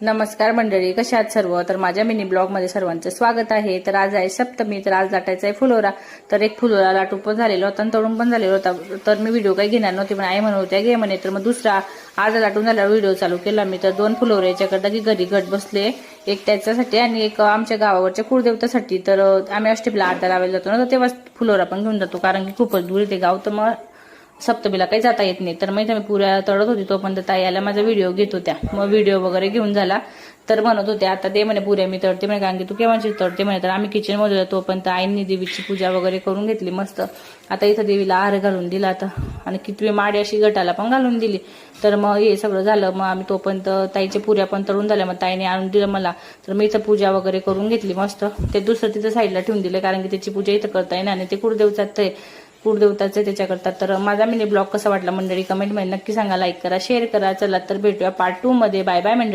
नमस्कार मंडळी कशा आहात सर्व? तर माझ्या मिनी ब्लॉगमध्ये सर्वांचं स्वागत आहे. तर आज आहे सप्तमी तर आज लाटायचा आहे फुलोरा. तर एक फुलोरा लाटून पण झालेला होता आणि तळून पण झालेला होता. तर मी व्हिडिओ काही घेणार नव्हती पण आई म्हणत होत्या घे म्हणे. तर मग दुसरा आज लाटून झाल्यावर व्हिडिओ चालू केला. मी तर दोन फुलोरे याच्याकडं की घरी घट बसले एक त्याच्यासाठी आणि एक आमच्या गावावरच्या कुळदेवतासाठी. तर आम्ही अष्टमीला आरत्या लावायला जातो ना तर तेव्हा फुलोरा पण घेऊन जातो कारण की खूपच दूर ते गाव. तर मग सप्तमीला काही जाता येत नाही. तर मग मी पुऱ्या तळत होती तोपर्यंत ताई आला माझा व्हिडिओ घेत होत्या. मग व्हिडिओ वगैरे घेऊन झाला. तर म्हणत होते आता ते म्हणे पुऱ्या मी तळते म्हणे कारण की तू केव्हाची तळते म्हणे. तर आम्ही किचनमध्ये होतो तोपर्यंत आईंनी देवीची पूजा वगैरे करून घेतली मस्त. आता इथं देवीला आहार घालून दिला आता. आणि कितवी माडी अशी गटाला पण घालून दिली. तर मग हे सगळं झालं. मग आम्ही तोपर्यंत ताईच्या पुऱ्या पण तळून झाल्या. मग ताईने आणून दिलं मला. तर मी इथं पूजा वगैरे करून घेतली मस्त. ते दुसरं तिथं साईडला ठेवून दिलं कारण की त्याची पूजा इथं करता येणार आणि ते कुळदेवचात आहे कुळदेवताचं त्याच्याकरता. तर माझा मिनी ब्लॉग कसा वाटला मंडळी कमेंटमध्ये नक्की सांगा लाईक करा शेअर करा. चला तर भेटूया पार्ट टू मध्ये. बाय बाय मंडळी.